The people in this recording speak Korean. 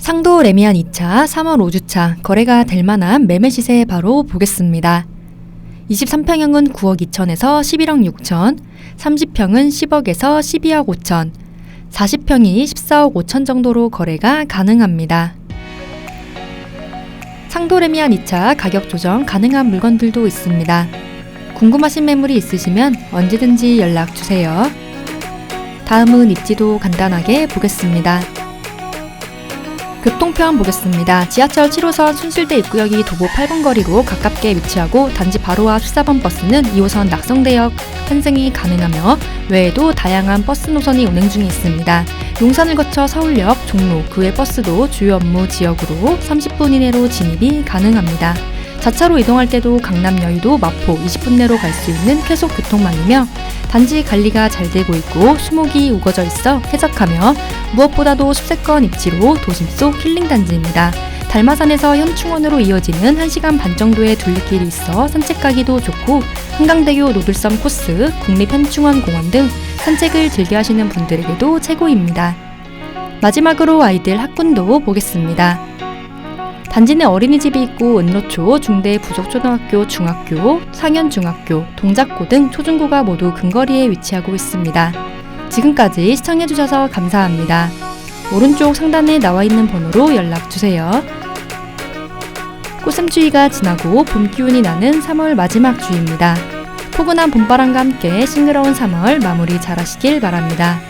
상도 레미안 2차 3월 5주차 거래가 될 만한 매매 시세 바로 보겠습니다. 23평형은 9억 2천에서 11억 6천, 30평은 10억에서 12억 5천, 40평이 14억 5천 정도로 거래가 가능합니다. 상도 레미안 2차 가격 조정 가능한 물건들도 있습니다. 궁금하신 매물이 있으시면 언제든지 연락 주세요. 다음은 입지도 간단하게 보겠습니다. 교통편 보겠습니다. 지하철 7호선 순실대 입구역이 도보 8분 거리로 가깝게 위치하고 단지 바로 앞 14번 버스는 2호선 낙성대역 환승이 가능하며 외에도 다양한 버스 노선이 운행 중에 있습니다. 용산을 거쳐 서울역, 종로, 그 외 버스도 주요 업무 지역으로 30분 이내로 진입이 가능합니다. 자차로 이동할 때도 강남 여의도 마포 20분 내로 갈 수 있는 쾌속 교통망이며 단지 관리가 잘 되고 있고 수목이 우거져 있어 쾌적하며 무엇보다도 숲세권 입지로 도심 속 힐링 단지입니다. 달마산에서 현충원으로 이어지는 1시간 반 정도의 둘레길이 있어 산책 가기도 좋고 한강대교 노들섬 코스, 국립현충원 공원 등 산책을 즐겨 하시는 분들에게도 최고입니다. 마지막으로 아이들 학군도 보겠습니다. 단지 내 어린이집이 있고 은로초, 중대 부속초등학교, 중학교, 상현중학교, 동작고 등 초중고가 모두 근거리에 위치하고 있습니다. 지금까지 시청해주셔서 감사합니다. 오른쪽 상단에 나와 있는 번호로 연락주세요. 꽃샘추위가 지나고 봄 기운이 나는 3월 마지막 주입니다. 포근한 봄바람과 함께 싱그러운 3월 마무리 잘 하시길 바랍니다.